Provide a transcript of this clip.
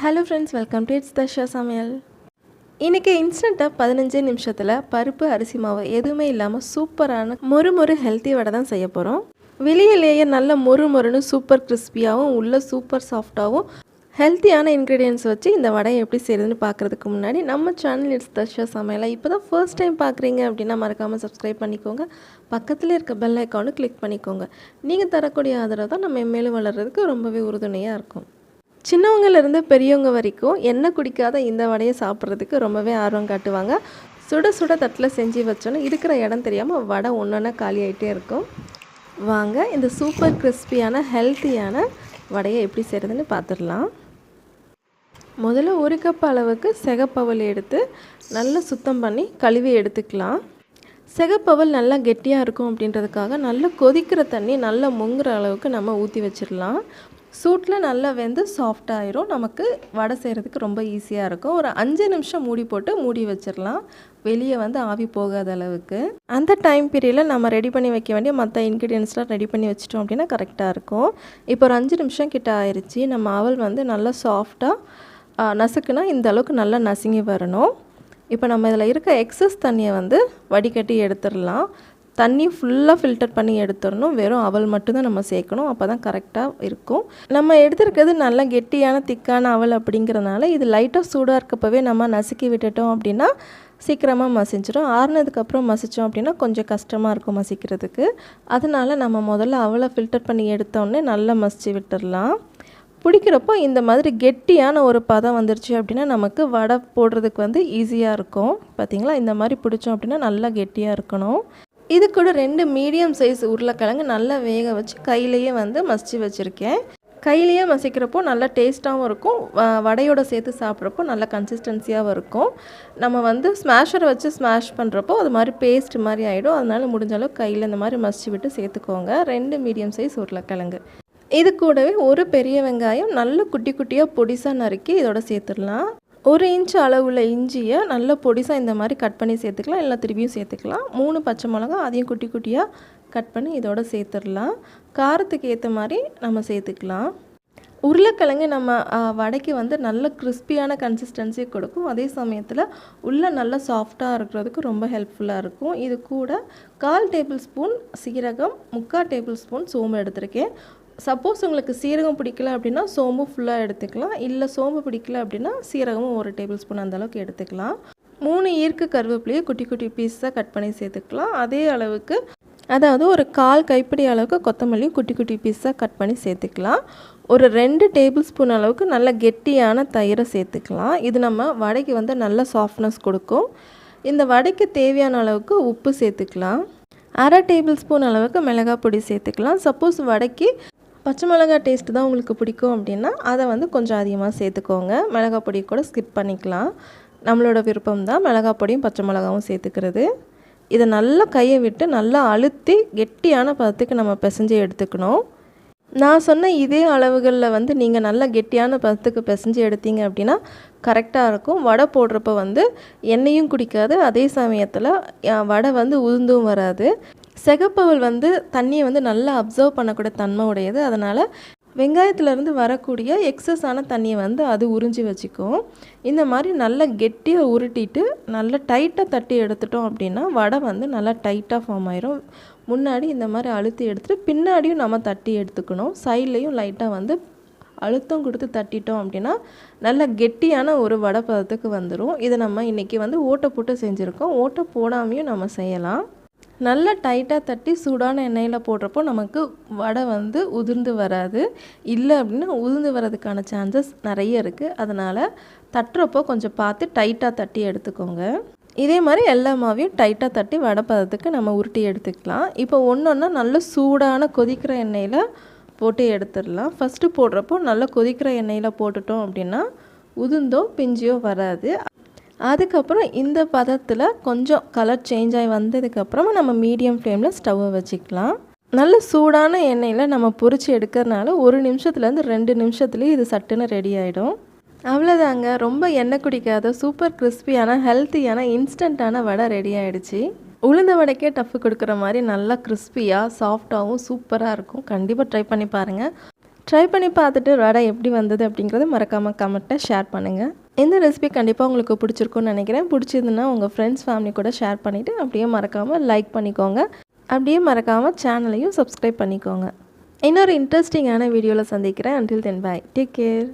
Hello friends welcome to it's Tasha சமையல் இன்றைக்கி இன்ஸ்டண்ட்டாக பதினஞ்சே நிமிஷத்தில் பருப்பு அரிசி மாவு எதுவுமே இல்லாமல் சூப்பரான மொறு மொறு ஹெல்த்தி வடை தான் செய்ய போகிறோம் வெளியிலேயே நல்ல மொறு மொறுன்னு சூப்பர் கிறிஸ்பியாகவும் உள்ள சூப்பர் சாஃப்டாகவும் ஹெல்த்தியான இன்க்ரீடியன்ஸ் வச்சு இந்த வடையை எப்படி செய்யுதுன்னு பார்க்குறதுக்கு முன்னாடி நம்ம சேனல் இட்ஸ் தஷா சமையலாக இப்போ தான் ஃபர்ஸ்ட் டைம் பார்க்குறீங்க அப்படின்னா மறக்காமல் சப்ஸ்கிரைப் பண்ணிக்கோங்க. பக்கத்தில் இருக்க பெல் ஐக்கானும் கிளிக் பண்ணிக்கோங்க. நீங்கள் தரக்கூடிய ஆதரவு தான் நம்ம மேலும் வளர்கிறதுக்கு ரொம்பவே உறுதுணையாக இருக்கும். சின்னவங்கலேருந்து பெரியவங்க வரைக்கும் எண்ணெய் குடிக்காத இந்த வடையை சாப்பிட்றதுக்கு ரொம்பவே ஆர்வம் காட்டுவாங்க. சுட சுட தட்டில் செஞ்சு வச்சோன்னா இருக்கிற இடம் தெரியாமல் வடை ஒன்றொன்னா காலி ஆகிட்டே இருக்கும். வாங்க இந்த சூப்பர் கிறிஸ்பியான ஹெல்த்தியான வடையை எப்படி செய்கிறதுன்னு பார்த்துடலாம். முதல்ல ஒரு கப் அளவுக்கு செகப்பவல் எடுத்து நல்லா சுத்தம் பண்ணி கழுவி எடுத்துக்கலாம். செகப்பவல் நல்லா கெட்டியாக இருக்கும் அப்படின்றதுக்காக நல்லா கொதிக்கிற தண்ணி நல்லா முங்குற அளவுக்கு நம்ம ஊற்றி வச்சிடலாம். சூட்டில் நல்லா வெந்து சாஃப்ட் நமக்கு வடை செய்கிறதுக்கு ரொம்ப ஈஸியாக இருக்கும். ஒரு அஞ்சு நிமிஷம் மூடி போட்டு மூடி வச்சிடலாம் வெளியே வந்து ஆவி போகாத அளவுக்கு. அந்த டைம் பீரியடில் நம்ம ரெடி பண்ணி வைக்க வேண்டிய மற்ற இன்க்ரீடியன்ஸ்லாம் ரெடி பண்ணி வச்சிட்டோம் அப்படின்னா கரெக்டாக இருக்கும். இப்போ ஒரு அஞ்சு நிமிஷம் கிட்ட ஆயிடுச்சு நம்ம அவல் வந்து நல்லா சாஃப்டாக நசுக்குனா இந்த அளவுக்கு நல்லா நசுங்கி வரணும். இப்போ நம்ம இதில் இருக்க எக்ஸஸ் தண்ணியை வந்து வடிகட்டி எடுத்துடலாம் தண்ணி ஃபுல்லாக ஃபில்டர் பண்ணி எடுத்துடணும். வெறும் அவல் மட்டும்தான் நம்ம சேர்க்கணும். அப்போ தான் கரெக்டாக இருக்கும். நம்ம எடுத்துருக்கிறது நல்ல கெட்டியான திக்கான அவல் அப்படிங்கிறனால இது லைட்டாக சூடாக இருக்கப்பவே நம்ம நசுக்கி விட்டுட்டோம் அப்படின்னா சீக்கிரமாக மசிஞ்சிடும் ஆறுனதுக்கப்புறம் மசித்தோம் அப்படின்னா கொஞ்சம் கஷ்டமாக இருக்கும் மசிக்கிறதுக்கு. அதனால் நம்ம முதல்ல அவளை ஃபில்டர் பண்ணி எடுத்தோடனே நல்லா மசிச்சு விட்டுடலாம் பிடிக்கிறப்போ இந்த மாதிரி கெட்டியான ஒரு பதம் வந்துருச்சு அப்படின்னா நமக்கு வடை போடுறதுக்கு வந்து ஈஸியாக இருக்கும். பார்த்திங்களா இந்த மாதிரி பிடிச்சோம் அப்படின்னா நல்லா கெட்டியாக இருக்கணும். இது கூட ரெண்டு மீடியம் சைஸ் உருளைக்கிழங்கு நல்லா வேக வச்சு கையிலையே வந்து மசிச்சு வச்சுருக்கேன். கையிலையே மசிக்கிறப்போ நல்லா டேஸ்ட்டாகவும் இருக்கும். வடையோட சேர்த்து சாப்பிட்றப்போ நல்ல கன்சிஸ்டன்சியாகவும் இருக்கும். நம்ம வந்து ஸ்மாஷரை வச்சு ஸ்மாஷ் பண்ணுறப்போ அது மாதிரி பேஸ்ட் மாதிரி ஆகிடும் அதனால் முடிஞ்ச அளவு கையில் இந்த மாதிரி மசிச்சு விட்டு சேர்த்துக்கோங்க. ரெண்டு மீடியம் சைஸ் உருளைக்கிழங்கு. இது கூடவே ஒரு பெரிய வெங்காயம் நல்ல குட்டி குட்டியாக பொடிசாக நறுக்கி இதோட சேர்த்துடலாம். ஒரு இன்ச் அளவுள்ள இஞ்சியை நல்ல பொடிசாக இந்த மாதிரி கட் பண்ணி சேர்த்துக்கலாம் இல்லை திருப்பியும் சேர்த்துக்கலாம். மூணு பச்சை மிளகா அதையும் குட்டி குட்டியாக கட் பண்ணி இதோட சேர்த்துடலாம். காரத்துக்கு ஏற்ற மாதிரி நம்ம சேர்த்துக்கலாம். உருளைக்கிழங்கு நம்ம வடைக்கு வந்து நல்ல கிறிஸ்பியான கன்சிஸ்டன்சி கொடுக்கும். அதே சமயத்தில் உள்ளே நல்லா சாஃப்டாக இருக்கிறதுக்கு ரொம்ப ஹெல்ப்ஃபுல்லாக இருக்கும். இது கூட கால் டேபிள் ஸ்பூன் சீரகம் முக்கால் டேபிள் ஸ்பூன் சோம்பு எடுத்திருக்கேன். சப்போஸ் உங்களுக்கு சீரகம் பிடிக்கல அப்படின்னா சோம்பு ஃபுல்லாக எடுத்துக்கலாம். இல்லை சோம்பு பிடிக்கல அப்படின்னா சீரகமும் ஒரு டேபிள் ஸ்பூன் அந்தளவுக்கு எடுத்துக்கலாம். மூணு ஈர்க்கு கருவேப்பிலையை குட்டி குட்டி பீஸாக கட் பண்ணி சேர்த்துக்கலாம். அதே அளவுக்கு அதாவது ஒரு கால் கைப்பிடி அளவுக்கு கொத்தமல்லியும் குட்டி குட்டி பீஸாக கட் பண்ணி சேர்த்துக்கலாம். ஒரு ரெண்டு டேபிள் ஸ்பூன் அளவுக்கு நல்ல கெட்டியான தயிரை சேர்த்துக்கலாம். இது நம்ம வடைக்கு வந்து நல்ல சாஃப்ட்னஸ் கொடுக்கும். இந்த வடைக்கு தேவையான அளவுக்கு உப்பு சேர்த்துக்கலாம். அரை டேபிள் ஸ்பூன் அளவுக்கு மிளகாய் பொடி சேர்த்துக்கலாம். சப்போஸ் வடைக்கு பச்சை மிளகாய் டேஸ்ட் தான் உங்களுக்கு பிடிக்கும் அப்படின்னா அதை வந்து கொஞ்சம் அதிகமாக சேர்த்துக்கோங்க. மிளகாய் பொடி கூட ஸ்கிப் பண்ணிக்கலாம். நம்மளோட விருப்பம் தான் மிளகாய் பொடியும் பச்சை மிளகாவும் சேர்த்துக்கிறது. இதை நல்லா கையை விட்டு நல்லா அழுத்தி கெட்டியான பதத்துக்கு நம்ம பிசைஞ்சு எடுத்துக்கணும். நான் சொன்ன இதே அளவுகளில் வந்து நீங்கள் நல்லா கெட்டியான பதத்துக்கு பிசைஞ்சு எடுத்தீங்க அப்படின்னா கரெக்டாக இருக்கும். வடை போடுறப்ப வந்து எண்ணெயும் குடிக்காது அதே சமயத்தில் வடை வந்து உளுந்தும் வராது. செகப்பவல் வந்து தண்ணியை வந்து நல்லா அப்சர்வ் பண்ணக்கூடிய தன்மை உடையது. அதனால் வெங்காயத்துலேருந்து வரக்கூடிய எக்ஸஸான தண்ணியை வந்து அது உறிஞ்சி வச்சுக்கும். இந்த மாதிரி நல்லா கெட்டியாக உருட்டிட்டு நல்லா டைட்டாக தட்டி எடுத்துட்டோம் அப்படின்னா வடை வந்து நல்லா டைட்டாக ஃபார்ம் ஆயிரும். முன்னாடி இந்த மாதிரி அழுத்தி எடுத்துகிட்டு பின்னாடியும் நம்ம தட்டி எடுத்துக்கணும். சைட்லேயும் லைட்டாக வந்து அழுத்தம் கொடுத்து தட்டிட்டோம் அப்படின்னா நல்ல கெட்டியான ஒரு வடை பதத்துக்கு வந்துடும் இதை நம்ம இன்றைக்கி வந்து ஓட்டை போட்டு செஞ்சுருக்கோம். ஓட்டை போடாமையும் நம்ம செய்யலாம். நல்லா டைட்டாக தட்டி சூடான எண்ணெயில் போடுறப்போ நமக்கு வடை வந்து உதிர்ந்து வராது. இல்லை அப்படின்னா உதிர்ந்து வர்றதுக்கான சான்சஸ் நிறைய இருக்குது அதனால் தட்டுறப்போ கொஞ்சம் பார்த்து டைட்டாக தட்டி எடுத்துக்கோங்க. இதே மாதிரி எல்லா மாவையும் டைட்டாக தட்டி வடை பதத்துக்கு நம்ம உருட்டி எடுத்துக்கலாம். இப்போ ஒன்று ஒன்றா நல்ல சூடான கொதிக்கிற எண்ணெயில் போட்டு எடுத்துடலாம். ஃபஸ்ட்டு போடுறப்போ நல்லா கொதிக்கிற எண்ணெயில் போட்டுட்டோம் அப்படின்னா உதிர்ந்தோ பிஞ்சியோ வராது. அதுக்கப்புறம் இந்த பதத்தில் கொஞ்சம் கலர் சேஞ்ச் ஆகி வந்ததுக்கப்புறமா நம்ம மீடியம் ஃப்ளேமில் ஸ்டவ்வை வச்சுக்கலாம். நல்ல சூடான எண்ணெயில் நம்ம பொரித்து எடுக்கிறதுனால ஒரு நிமிஷத்துலேருந்து ரெண்டு நிமிஷத்துலேயும் இது சட்டுன்னு ரெடி ஆகிடும் அவ்வளோதாங்க ரொம்ப எண்ணெய் குடிக்காத சூப்பர் கிறிஸ்பியான ஹெல்த்தியான இன்ஸ்டண்ட்டான வடை ரெடி ஆகிடுச்சு உளுந்த வடைக்கே டஃப் கொடுக்குற மாதிரி நல்லா கிறிஸ்பியாக சாஃப்டாகவும் சூப்பராக இருக்கும். கண்டிப்பாக ட்ரை பண்ணி பாருங்கள் ட்ரை பண்ணி பார்த்துட்டு வடை எப்படி வந்தது அப்படிங்கிறத மறக்காமல் கமெண்ட்டை ஷேர் பண்ணுங்கள் இந்த ரெசிபி கண்டிப்பாக உங்களுக்கு பிடிச்சிருக்குன்னு நினைக்கிறேன். பிடிச்சதுன்னா உங்கள் ஃப்ரெண்ட்ஸ் ஃபேமிலி கூட ஷேர் பண்ணிவிட்டு அப்படியே மறக்காமல் லைக் பண்ணிக்கோங்க. அப்படியே மறக்காமல் சேனலையும் சப்ஸ்கிரைப் பண்ணிக்கோங்க. இன்னொரு இன்ட்ரெஸ்டிங்கான வீடியோவில் சந்திக்கிறேன். Until then bye take care